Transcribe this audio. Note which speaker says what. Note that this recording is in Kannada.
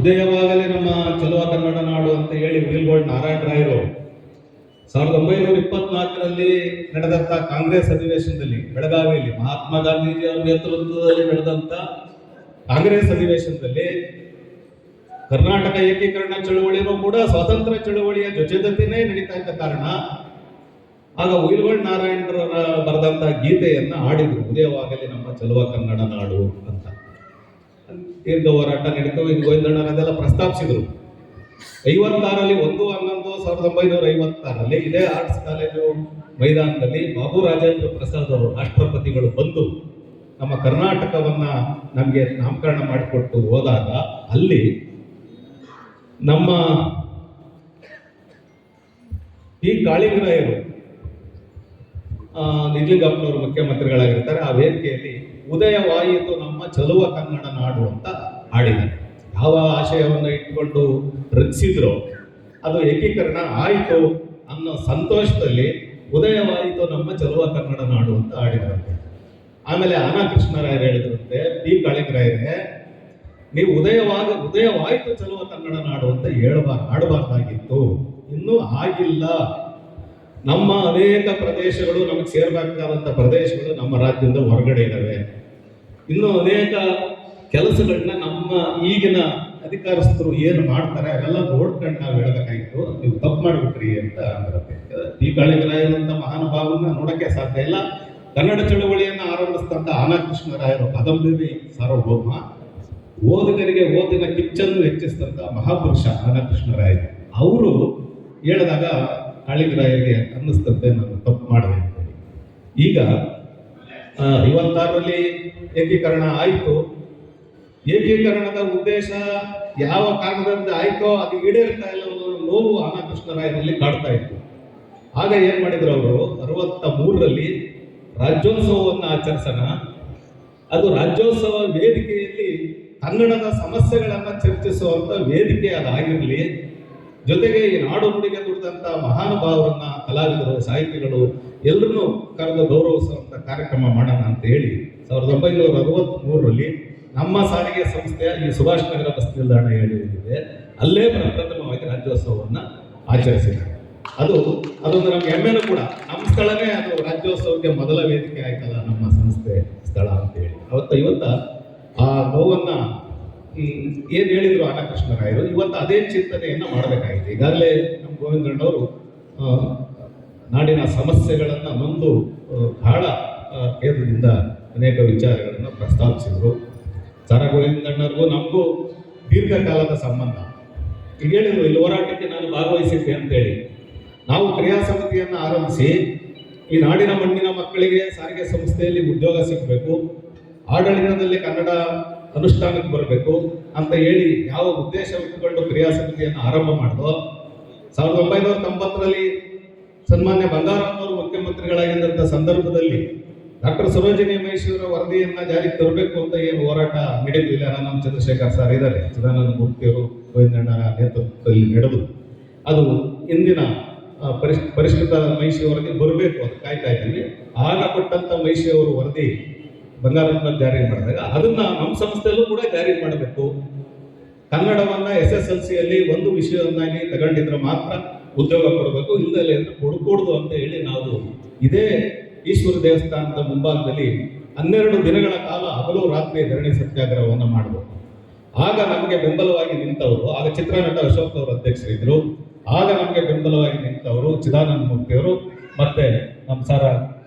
Speaker 1: ಉದಯವಾಗಲಿ ನಮ್ಮ ಚಲುವ ಕನ್ನಡ ನಾಡು ಅಂತ ಹೇಳಿ ಉಯಿಲ್ಗೋಳ್ ನಾರಾಯಣ ರಾಯರು. ಸಾವಿರದ ಒಂಬೈನೂರ ಇಪ್ಪತ್ನಾಲ್ಕರಲ್ಲಿ ನಡೆದಂತ ಕಾಂಗ್ರೆಸ್ ಅಧಿವೇಶನದಲ್ಲಿ, ಬೆಳಗಾವಿಯಲ್ಲಿ ಮಹಾತ್ಮ ಗಾಂಧೀಜಿ ಅವರ ನೇತೃತ್ವದಲ್ಲಿ ನಡೆದಂತ ಕಾಂಗ್ರೆಸ್ ಅಧಿವೇಶನದಲ್ಲಿ ಕರ್ನಾಟಕ ಏಕೀಕರಣ ಚಳುವಳಿನೂ ಕೂಡ ಸ್ವಾತಂತ್ರ್ಯ ಚಳುವಳಿಯ ಜೊತೆದಂತೆಯೇ ನಡೀತಾ ಇದ್ದ ಕಾರಣ, ಆಗ ಉಯಿಲ್ಗೋಳ್ ನಾರಾಯಣರ ಬರೆದಂತ ಗೀತೆಯನ್ನ ಹಾಡಿದ್ರು, ಉದಯವಾಗಲಿ ನಮ್ಮ ಚಲುವ ಕನ್ನಡ ನಾಡು ಅಂತ. ದೀರ್ಘ ಹೋರಾಟ ನಡೀತು. ಇದು ಗೋವಿಂದಣ್ಣನ ಅದೆಲ್ಲ ಪ್ರಸ್ತಾಪಿಸಿದ್ರು. ಐವತ್ತಾರಲ್ಲಿ ಒಂದು, ಹನ್ನೊಂದು, ಸಾವಿರದ ಒಂಬೈನೂರ ಐವತ್ತಾರಲ್ಲಿ ಇದೇ ಆರ್ಟ್ಸ್ ಕಾಲೇಜು ಮೈದಾನದಲ್ಲಿ ಬಾಬು ರಾಜೇಂದ್ರ ಪ್ರಸಾದ್ ಅವರು ರಾಷ್ಟ್ರಪತಿಗಳು ಬಂದು ನಮ್ಮ ಕರ್ನಾಟಕವನ್ನ ನಮಗೆ ನಾಮಕರಣ ಮಾಡಿಕೊಟ್ಟು ಹೋದಾಗ ಅಲ್ಲಿ ನಮ್ಮ ಈ ಕಾಳಿಂಗರಾಯರು ಆ, ನಿಜಲಿಂಗಪ್ಪನವರು ಮುಖ್ಯಮಂತ್ರಿಗಳಾಗಿರ್ತಾರೆ ಆ ವೇದಿಕೆಯಲ್ಲಿ ಉದಯವಾಯಿತು ನಮ್ಮ ಚಲುವ ಕನ್ನಡ ನಾಡು ಅಂತ ಹಾಡಿದ್ದಾರೆ. ಯಾವ ಆಶಯವನ್ನು ಇಟ್ಕೊಂಡು ರಚಿಸಿದ್ರು ಅದು ಏಕೀಕರಣ ಆಯಿತು ಅನ್ನೋ ಸಂತೋಷದಲ್ಲಿ ಉದಯವಾಯಿತು ನಮ್ಮ ಚಲುವ ಕನ್ನಡ ನಾಡು ಅಂತ ಹಾಡಿದ್ರಂತೆ. ಆಮೇಲೆ ಆನಾ ಕೃಷ್ಣರಾಯರು ಹೇಳಿದ್ರಂತೆ ಪಿ. ಕಾಳಿಂಗರಾಯರೇ ನೀವು ಉದಯವಾಗ ಉದಯವಾಯಿತು ಚಲುವ ಕನ್ನಡ ನಾಡು ಅಂತ ಹೇಳಬಾರ್ದು ಆಡಬಾರ್ದಾಗಿತ್ತು ಇನ್ನೂ ಆಗಿಲ್ಲ. ನಮ್ಮ ಅನೇಕ ಪ್ರದೇಶಗಳು ನಮಗೆ ಸೇರ್ಬೇಕಾದಂಥ ಪ್ರದೇಶಗಳು ನಮ್ಮ ರಾಜ್ಯದಿಂದ ಹೊರಗಡೆ ಇದ್ದಾವೆ ಇನ್ನು ಅನೇಕ ಕೆಲಸಗಳನ್ನ ನಮ್ಮ ಈಗಿನ ಅಧಿಕಾರಸ್ಥರು ಏನು ಮಾಡ್ತಾರೆ, ಅವೆಲ್ಲ ನೋಡ್ಕೊಂಡು ನಾವು ಹೇಳಬೇಕಾಗಿತ್ತು ನೀವು ತಪ್ಪು ಮಾಡಿಬಿಟ್ರಿ ಅಂತ ಅಂದ್ರೆ ಈ ಕಾಳಿಂಗರಾಯರಂತ ಮಹಾನುಭಾವನ ನೋಡಕ್ಕೆ ಸಾಧ್ಯ ಇಲ್ಲ. ಕನ್ನಡ ಚಳವಳಿಯನ್ನು ಆರಂಭಿಸಿದಂಥ ಆನಾ ಕೃಷ್ಣರಾಯರು ಕಾದಂಬರಿ ಸಾರ್ವಭೌಮ, ಓದುಗರಿಗೆ ಓದಿನ ಕಿಚ್ಚನ್ನು ಹೆಚ್ಚಿಸಿದಂಥ ಮಹಾಪುರುಷ ಆನಾ ಕೃಷ್ಣರಾಯರು ಅವರು ಹೇಳಿದಾಗ ಕಾಳಿಂಗರಾಯರಿಗೆ ಅನ್ನಿಸ್ತಂತೆ, ನಾನು ತಪ್ಪು ಮಾಡಿದೆ ಈಗ ಐವತ್ತಾರರಲ್ಲಿ ಏಕೀಕರಣ ಆಯಿತು. ಏಕೀಕರಣದ ಉದ್ದೇಶ ಯಾವ ಕಾರಣದಿಂದ ಆಯಿತೋ ಅದು ಈಡೇರ್ತಾ ಇಲ್ಲ ನೋವು ಆನಾ ಕೃಷ್ಣರಾಯರಲ್ಲಿ ಕಾಡ್ತಾ ಇತ್ತು. ಆಗ ಏನು ಮಾಡಿದ್ರು ಅವರು? ಅರವತ್ತ ಮೂರರಲ್ಲಿ ರಾಜ್ಯೋತ್ಸವವನ್ನು ಆಚರಿಸೋಣ. ಅದು ರಾಜ್ಯೋತ್ಸವ ವೇದಿಕೆಯಲ್ಲಿ ಕನ್ನಡದ ಸಮಸ್ಯೆಗಳನ್ನು ಚರ್ಚಿಸುವಂಥ ವೇದಿಕೆ ಅದಾಗಿರಲಿ ಜೊತೆಗೆ ಈ ನಾಡು ನುಡಿಗೆ ದುಡಿದಂತ ಮಹಾನುಭಾವರನ್ನ ಕಲಾವಿದರು, ಸಾಹಿತಿಗಳು ಎಲ್ಲರನ್ನೂ ಕರೆದು ಗೌರವಿಸುವಂತ ಕಾರ್ಯಕ್ರಮ ಮಾಡೋಣ ಅಂತ ಹೇಳಿ ಸಾವಿರದ ಒಂಬೈನೂರ ಅರವತ್ತ್ ಮೂರರಲ್ಲಿ ನಮ್ಮ ಸಾರಿಗೆ ಸಂಸ್ಥೆಯ ಈ ಸುಭಾಷ್ ನಗರ ಬಸ್ ನಿಲ್ದಾಣ ಹೇಳಿದೆ ಅಲ್ಲೇ ಪ್ರಪ್ರಥಮವಾಗಿ ರಾಜ್ಯೋತ್ಸವವನ್ನು ಆಚರಿಸಿದ್ದಾರೆ. ಅದು ಅದೊಂದು ನಮ್ಗೆ ಹೆಮ್ಮೆನೂ ಕೂಡ. ನಮ್ಮ ಸ್ಥಳನೇ ಅದು ರಾಜ್ಯೋತ್ಸವಕ್ಕೆ ಮೊದಲ ವೇದಿಕೆ ಆಯ್ತಲ್ಲ ನಮ್ಮ ಸಂಸ್ಥೆ ಸ್ಥಳ ಅಂತ ಹೇಳಿ. ಅವತ್ತು ಇವತ್ತ ಆ ನೋವನ್ನ ಏನ್ ಹೇಳಿದ್ರು ಆನಕೃಷ್ಣರಾಯರು, ಇವತ್ತು ಅದೇ ಚಿಂತನೆಯನ್ನ ಮಾಡಬೇಕಾಗಿದೆ. ಈಗಾಗಲೇ ನಮ್ಮ ಗೋವಿಂದಣ್ಣವರು ನಾಡಿನ ಸಮಸ್ಯೆಗಳನ್ನ ಮುಂದು ಬಹಳ ಕೇಂದ್ರದಿಂದ ಅನೇಕ ವಿಚಾರಗಳನ್ನ ಪ್ರಸ್ತಾಪಿಸಿದರು. ಸರ ಗೋವಿಂದಣ್ಣರಿಗೂ ನಮಗೂ ದೀರ್ಘಕಾಲದ ಸಂಬಂಧ. ಈಗ ಹೇಳಿದ್ರು, ಇಲ್ಲಿ ಹೋರಾಟಕ್ಕೆ ನಾನು ಭಾಗವಹಿಸಿದ್ದೆ ಅಂತೇಳಿ. ನಾವು ಕ್ರಿಯಾ ಸಮಿತಿಯನ್ನು ಆರಂಭಿಸಿ, ಈ ನಾಡಿನ ಮಣ್ಣಿನ ಮಕ್ಕಳಿಗೆ ಸಾರಿಗೆ ಸಂಸ್ಥೆಯಲ್ಲಿ ಉದ್ಯೋಗ ಸಿಗಬೇಕು. ಆಡಳಿತದಲ್ಲಿ ಕನ್ನಡ ಅನುಷ್ಠಾನಕ್ಕೆ ಬರಬೇಕು ಅಂತ ಹೇಳಿ ಯಾವ ಉದ್ದೇಶ ಇಟ್ಟುಕೊಂಡು ಕ್ರಿಯಾ ಸಮಿತಿಯನ್ನು ಆರಂಭ ಮಾಡಿದೋ, ಸಾವಿರದ ಒಂಬೈನೂರ ತೊಂಬತ್ತರಲ್ಲಿ ಸನ್ಮಾನ್ಯ ಬಂಗಾರಪ್ಪನವರು ಮುಖ್ಯಮಂತ್ರಿಗಳಾಗಿದ್ದಂಥ ಸಂದರ್ಭದಲ್ಲಿ ಡಾಕ್ಟರ್ ಸರೋಜಿನಿ ಮಹೇಶ್ವರ ವರದಿಯನ್ನ ಜಾರಿಗೆ ತರಬೇಕು ಅಂತ ಏನು ಹೋರಾಟ ನಡೆದಿಲ್ಲ. ನಮ್ಮ ಚಂದ್ರಶೇಖರ್ ಸರ್ ಇದ್ದಾರೆ. ಸದಾನಂದ ಮೂರ್ತಿಯವರು ಗೋವಿಂದಣ್ಣ ನೇತೃತ್ವದಲ್ಲಿ ನಡೆದು ಅದು ಇಂದಿನ ಪರಿಷ್, ಪರಿಷ್ಕೃತ ಮಹಿಷಿ ವರದಿ ಬರಬೇಕು ಅಂತ ಕಾಯ್ತಾ ಇದ್ದೀವಿ. ಆಗ ಕೊಟ್ಟಂತ ಮಹಿಷಿ ಅವರು ವರದಿ ಬಂಗಾರಪ್ಪನ ಜಾರಿ ಮಾಡಿದಾಗ ಅದನ್ನ ನಮ್ಮ ಸಂಸ್ಥೆಯಲ್ಲೂ ಕೂಡ ಜಾರಿ ಮಾಡಬೇಕು. ಕನ್ನಡವನ್ನ ಎಸ್ ಎಸ್ ಎಲ್ ಸಿಯಲ್ಲಿ ಒಂದು ವಿಷಯವನ್ನಾಗಿ ತಗೊಂಡಿದ್ರೆ ಮಾತ್ರ ಉದ್ಯೋಗ ಕೊಡಬೇಕು ಇಲ್ಲದಲ್ಲೇ ಅಂತ ಕೊಡ್ಕೂಡ್ದು ಅಂತ ಹೇಳಿ ನಾವು ಇದೇ ಈಶ್ವರ ದೇವಸ್ಥಾನದ ಮುಂಭಾಗದಲ್ಲಿ ಹನ್ನೆರಡು ದಿನಗಳ ಕಾಲ ಹಗಲು ರಾತ್ರಿ ಧರಣಿ ಸತ್ಯಾಗ್ರಹವನ್ನು ಮಾಡಬೇಕು. ಆಗ ನಮಗೆ ಬೆಂಬಲವಾಗಿ ನಿಂತವರು, ಆಗ ಚಿತ್ರನಟ ಅಶೋಕ್ ಅವರು ಅಧ್ಯಕ್ಷರಿದ್ದರು ಆಗ ನಮಗೆ ಬೆಂಬಲವಾಗಿ ನಿಂತವರು ಚಿದಾನಂದ ಮೂರ್ತಿಯವರು, ಮತ್ತೆ ನಮ್ಮ ಸರ